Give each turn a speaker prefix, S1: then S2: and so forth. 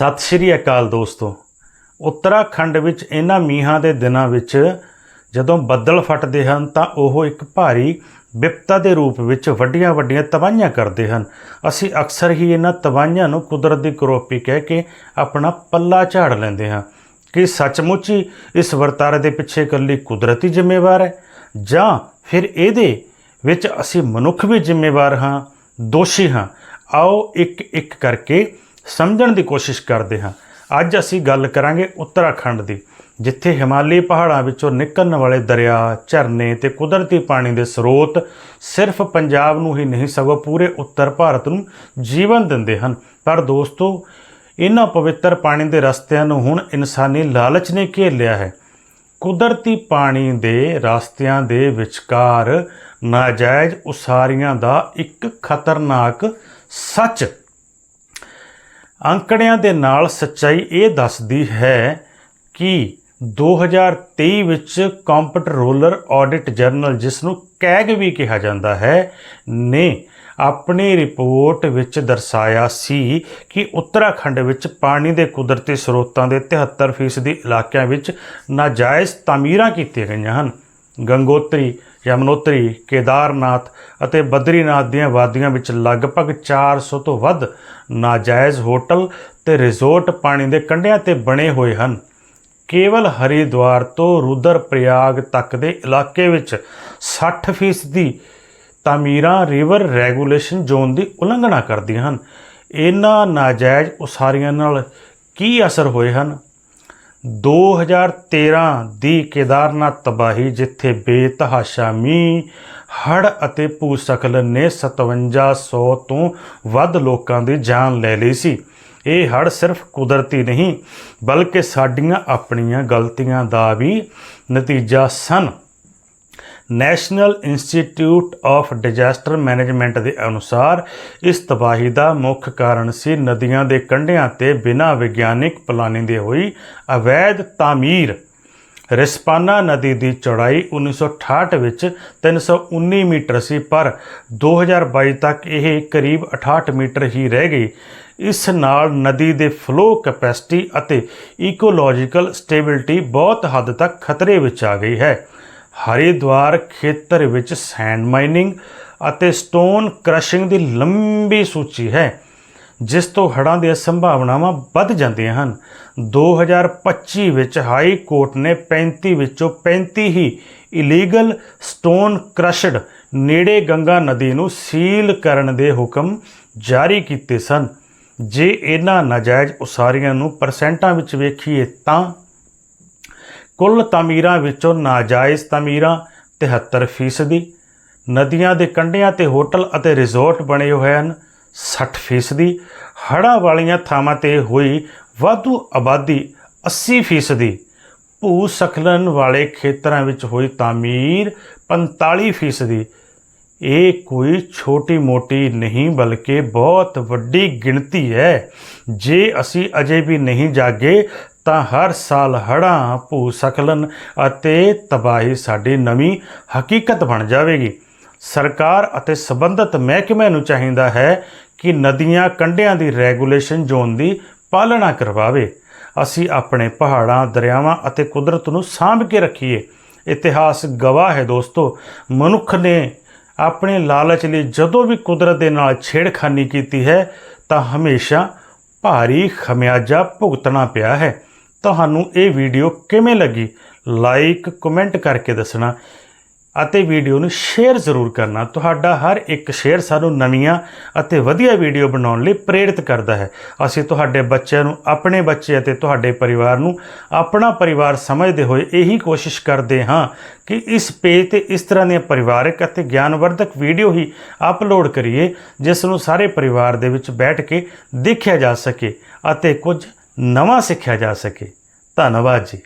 S1: ਸਤਿ ਸ਼੍ਰੀ ਅਕਾਲ ਦੋਸਤੋ। ਉੱਤਰਾਖੰਡ ਵਿੱਚ ਇਹਨਾਂ ਮੀਂਹਾਂ ਦੇ ਦਿਨਾਂ ਵਿੱਚ ਜਦੋਂ ਬੱਦਲ ਫਟਦੇ ਹਨ ਤਾਂ ਉਹ ਇੱਕ ਭਾਰੀ ਵਿਪਤਾ ਦੇ ਰੂਪ ਵਿੱਚ ਵੱਡੀਆਂ ਵੱਡੀਆਂ ਤਬਾਹੀਆਂ ਕਰਦੇ ਹਨ। ਅਸੀਂ ਅਕਸਰ ਹੀ ਇਹਨਾਂ ਤਬਾਹੀਆਂ ਨੂੰ ਕੁਦਰਤ ਦੀ ਕਰੋਪੀ ਕਹਿ ਕੇ ਆਪਣਾ ਪੱਲਾ ਝਾੜ ਲੈਂਦੇ ਹਾਂ ਕਿ ਸੱਚਮੁੱਚ ਹੀ ਇਸ ਵਰਤਾਰੇ ਦੇ ਪਿੱਛੇ ਇਕੱਲੀ ਕੁਦਰਤੀ ਜ਼ਿੰਮੇਵਾਰ ਹੈ ਜਾਂ ਫਿਰ ਇਹਦੇ ਵਿੱਚ ਅਸੀਂ ਮਨੁੱਖ ਵੀ ਜ਼ਿੰਮੇਵਾਰ ਹਾਂ, ਦੋਸ਼ੀ ਹਾਂ। ਆਓ ਇੱਕ ਇੱਕ ਕਰਕੇ ਸਮਝਣ ਦੀ ਕੋਸ਼ਿਸ਼ ਕਰਦੇ ਹਾਂ। ਅੱਜ ਅਸੀਂ ਗੱਲ ਕਰਾਂਗੇ ਉੱਤਰਾਖੰਡ ਦੀ, ਜਿੱਥੇ ਹਿਮਾਲੀ ਪਹਾੜਾਂ ਵਿੱਚੋਂ ਨਿਕਲਣ ਵਾਲੇ ਦਰਿਆ, ਝਰਨੇ ਤੇ ਕੁਦਰਤੀ ਪਾਣੀ ਦੇ ਸਰੋਤ ਸਿਰਫ ਪੰਜਾਬ ਨੂੰ ਹੀ ਨਹੀਂ, ਸਗੋਂ ਪੂਰੇ ਉੱਤਰ ਭਾਰਤ ਨੂੰ ਜੀਵਨ ਦਿੰਦੇ ਹਨ। ਪਰ ਦੋਸਤੋ, ਇਹਨਾਂ ਪਵਿੱਤਰ ਪਾਣੀ ਦੇ ਰਸਤਿਆਂ ਨੂੰ ਹੁਣ ਇਨਸਾਨੀ ਲਾਲਚ ਨੇ ਘੇਰ ਲਿਆ ਹੈ। ਕੁਦਰਤੀ ਪਾਣੀ ਦੇ ਰਸਤਿਆਂ ਦੇ ਵਿਚਕਾਰ ਨਾਜਾਇਜ਼ ਉਸਾਰੀਆਂ ਦਾ ਇੱਕ ਖਤਰਨਾਕ ਸੱਚ ਅੰਕੜਿਆਂ ਦੇ ਨਾਲ ਸੱਚਾਈ ਇਹ ਦੱਸਦੀ ਹੈ ਕਿ 2023 ਵਿੱਚ ਕੰਪਟਰੋਲਰ ਆਡਿਟ ਜਰਨਲ, ਜਿਸ ਨੂੰ ਕੈਗ ਵੀ ਕਿਹਾ ਜਾਂਦਾ ਹੈ, ਨੇ ਆਪਣੀ ਰਿਪੋਰਟ ਵਿੱਚ ਦਰਸਾਇਆ ਸੀ ਕਿ ਉੱਤਰਾਖੰਡ ਵਿੱਚ ਪਾਣੀ ਦੇ ਕੁਦਰਤੀ ਸਰੋਤਾਂ ਦੇ 73% ਇਲਾਕਿਆਂ ਵਿੱਚ ਨਾਜਾਇਜ਼ ਤਾਮੀਰਾਂ ਕੀਤੀਆਂ ਗਈਆਂ ਹਨ। ਗੰਗੋਤਰੀ ਯਮਨੋਤਰੀ, ਕੇਦਾਰਨਾਥ ਅਤੇ ਬਦਰੀਨਾਥ ਦੀਆਂ ਵਾਦੀਆਂ ਵਿੱਚ ਲਗਭਗ 400 ਤੋਂ ਵੱਧ ਨਾਜਾਇਜ਼ ਹੋਟਲ ਤੇ ਰਿਜ਼ੋਰਟ ਪਾਣੀ ਦੇ ਕੰਢਿਆਂ ਤੇ ਬਣੇ ਹੋਏ ਹਨ। ਕੇਵਲ ਹਰਿਦੁਆਰ ਤੋਂ ਰੁਦਰਪ੍ਰਯਾਗ ਤੱਕ ਦੇ ਇਲਾਕੇ ਵਿੱਚ 60% ਦੀ ਤਾਮੀਰਾਂ ਰਿਵਰ ਰੈਗੂਲੇਸ਼ਨ ਜ਼ੋਨ ਦੀ ਉਲੰਘਣਾ ਕਰਦੀਆਂ ਹਨ। ਇਹਨਾਂ ਨਾਜਾਇਜ਼ ਉਸਾਰੀਆਂ ਨਾਲ ਕੀ ਅਸਰ ਹੋਏ ਹਨ? 2013 ਦੀ ਕੇਦਾਰਨਾਥ ਤਬਾਹੀ, ਜਿੱਥੇ ਬੇਤਹਾਸ਼ਾ ਮੀਂਹ ਹੜ ਅਤੇ ਭੂਸਖਲਨ ਨੇ 5700 ਤੋਂ ਵੱਧ ਲੋਕਾਂ ਦੀ ਜਾਨ ਲੈ ਲਈ ਸੀ। ਇਹ ਹੜ ਸਿਰਫ ਕੁਦਰਤੀ ਨਹੀਂ, ਬਲਕਿ ਸਾਡੀਆਂ ਆਪਣੀਆਂ ਗਲਤੀਆਂ ਦਾ ਵੀ ਨਤੀਜਾ ਸਨ। National institute of disaster management ਦੇ ਅਨੁਸਾਰ ਇਸ ਤਬਾਹੀ ਦਾ ਮੁੱਖ ਕਾਰਨ ਸੀ ਨਦੀਆਂ ਦੇ ਕੰਢਿਆਂ ਤੇ ਬਿਨਾਂ ਵਿਗਿਆਨਿਕ ਪਲਾਨਿੰਗ ਦੇ ਹੋਈ ਅਵੈਧ ਤਾਮੀਰ। ਰਿਸਪਾਨਾ ਨਦੀ ਦੀ ਚੌੜਾਈ 1968 ਵਿੱਚ 319 ਮੀਟਰ ਸੀ, ਪਰ 2022 ਤੱਕ ਇਹ ਕਰੀਬ 68 ਮੀਟਰ ਹੀ ਰਹਿ ਗਈ। ਇਸ ਨਾਲ ਨਦੀ ਦੇ ਫਲੋ ਕੈਪੈਸਿਟੀ ਅਤੇ ਇਕੋਲੋਜੀਕਲ ਸਟੇਬਿਲਟੀ ਬਹੁਤ ਹੱਦ ਤੱਕ ਖਤਰੇ ਵਿੱਚ ਆ ਗਈ ਹੈ। ਹਰਿਦੁਆਰ ਖੇਤਰ ਵਿੱਚ ਸੈਂਡ ਮਾਈਨਿੰਗ ਅਤੇ ਸਟੋਨ ਕ੍ਰਸ਼ਿੰਗ ਦੀ ਲੰਬੀ ਸੂਚੀ ਹੈ, ਜਿਸ ਤੋਂ ਹੜ੍ਹਾਂ ਦੀਆਂ ਸੰਭਾਵਨਾਵਾਂ ਵੱਧ ਜਾਂਦੀਆਂ ਹਨ। 2025 ਵਿੱਚ ਹਾਈ ਕੋਰਟ ਨੇ 35 ਵਿੱਚੋਂ 35 ਹੀ ਇਲੀਗਲ ਸਟੋਨ ਕ੍ਰਸ਼ਡ ਨੇੜੇ ਗੰਗਾ ਨਦੀ ਨੂੰ ਸੀਲ ਕਰਨ ਦੇ ਹੁਕਮ ਜਾਰੀ ਕੀਤੇ ਸਨ। ਜੇ ਇਹਨਾਂ ਨਾਜਾਇਜ਼ ਉਸਾਰੀਆਂ ਨੂੰ ਪਰਸੈਂਟਾਂ ਵਿੱਚ ਵੇਖੀਏ ਤਾਂ ਕੁੱਲ ਤਾਮੀਰਾਂ ਵਿੱਚੋਂ ਨਾਜਾਇਜ਼ ਤਾਮੀਰਾਂ 73% ਨਦੀਆਂ ਦੇ ਕੰਢਿਆਂ ਤੇ ਹੋਟਲ ਅਤੇ ਰਿਜ਼ੋਰਟ ਬਣੇ ਹੋਏ ਹਨ 60% ਹੜ੍ਹਾਂ ਵਾਲੀਆਂ ਥਾਵਾਂ ਤੇ ਹੋਈ ਵਾਧੂ ਆਬਾਦੀ 80% ਭੂ ਸਖਲਨ ਵਾਲੇ ਖੇਤਰਾਂ ਵਿੱਚ ਹੋਈ ਤਾਮੀਰ 45% ਇਹ ਕੋਈ ਛੋਟੀ ਮੋਟੀ ਨਹੀਂ, ਬਲਕਿ ਬਹੁਤ ਵੱਡੀ ਗਿਣਤੀ ਹੈ। ਜੇ ਅਸੀਂ ਅਜੇ ਵੀ ਨਹੀਂ ਜਾਗੇ ਤਾਂ ਹਰ ਸਾਲ ਹੜ੍ਹਾਂ ਭੂ ਸਕਲਨ ਅਤੇ ਤਬਾਹੀ ਸਾਡੀ ਨਵੀਂ ਹਕੀਕਤ ਬਣ ਜਾਵੇਗੀ। ਸਰਕਾਰ ਅਤੇ ਸਬੰਧਤ ਮਹਿਕਮੇ ਨੂੰ ਚਾਹੀਦਾ ਹੈ ਕਿ ਨਦੀਆਂ ਕੰਢਿਆਂ ਦੀ ਰੈਗੂਲੇਸ਼ਨ ਜ਼ੋਨ ਦੀ ਪਾਲਣਾ ਕਰਵਾਵੇ। ਅਸੀਂ ਆਪਣੇ ਪਹਾੜਾਂ, ਦਰਿਆਵਾਂ ਅਤੇ ਕੁਦਰਤ ਨੂੰ ਸਾਂਭ ਕੇ ਰੱਖੀਏ। ਇਤਿਹਾਸ ਗਵਾਹ ਹੈ ਦੋਸਤੋ, ਮਨੁੱਖ ਨੇ ਆਪਣੇ ਲਾਲਚ ਲਈ ਜਦੋਂ ਵੀ ਕੁਦਰਤ ਦੇ ਨਾਲ ਛੇੜਖਾਨੀ ਕੀਤੀ ਹੈ ਤਾਂ ਹਮੇਸ਼ਾ ਭਾਰੀ ਖਮਿਆਜਾ ਭੁਗਤਣਾ ਪਿਆ ਹੈ। ਤੁਹਾਨੂੰ ਇਹ ਵੀਡੀਓ ਕਿਵੇਂ ਲੱਗੀ? ਲਾਈਕ ਕਮੈਂਟ ਕਰਕੇ ਦੱਸਣਾ ਅਤੇ ਵੀਡੀਓ ਨੂੰ ਸ਼ੇਅਰ ਜ਼ਰੂਰ ਕਰਨਾ। ਤੁਹਾਡਾ ਹਰ ਇੱਕ ਸ਼ੇਅਰ ਸਾਨੂੰ ਨਵੀਆਂ ਅਤੇ ਵਧੀਆ ਵੀਡੀਓ ਬਣਾਉਣ ਲਈ ਪ੍ਰੇਰਿਤ ਕਰਦਾ ਹੈ। ਅਸੀਂ ਤੁਹਾਡੇ ਬੱਚਿਆਂ ਨੂੰ, ਆਪਣੇ ਬੱਚੇ ਅਤੇ ਤੁਹਾਡੇ ਪਰਿਵਾਰ ਨੂੰ ਆਪਣਾ ਪਰਿਵਾਰ ਸਮਝਦੇ ਹੋਏ ਇਹੀ ਕੋਸ਼ਿਸ਼ ਕਰਦੇ ਹਾਂ ਕਿ ਇਸ ਪੇਜ ਤੇ ਇਸ ਤਰ੍ਹਾਂ ਦੀਆਂ ਪਰਿਵਾਰਕ ਅਤੇ ਗਿਆਨਵਰਧਕ ਵੀਡੀਓ ਹੀ ਅਪਲੋਡ ਕਰੀਏ, ਜਿਸ ਨੂੰ ਸਾਰੇ ਪਰਿਵਾਰ ਦੇ ਵਿੱਚ ਬੈਠ ਕੇ ਦੇਖਿਆ ਜਾ ਸਕੇ ਅਤੇ ਕੁਝ ਨਵਾਂ ਸਿੱਖਿਆ ਜਾ ਸਕੇ। ਧੰਨਵਾਦ ਜੀ।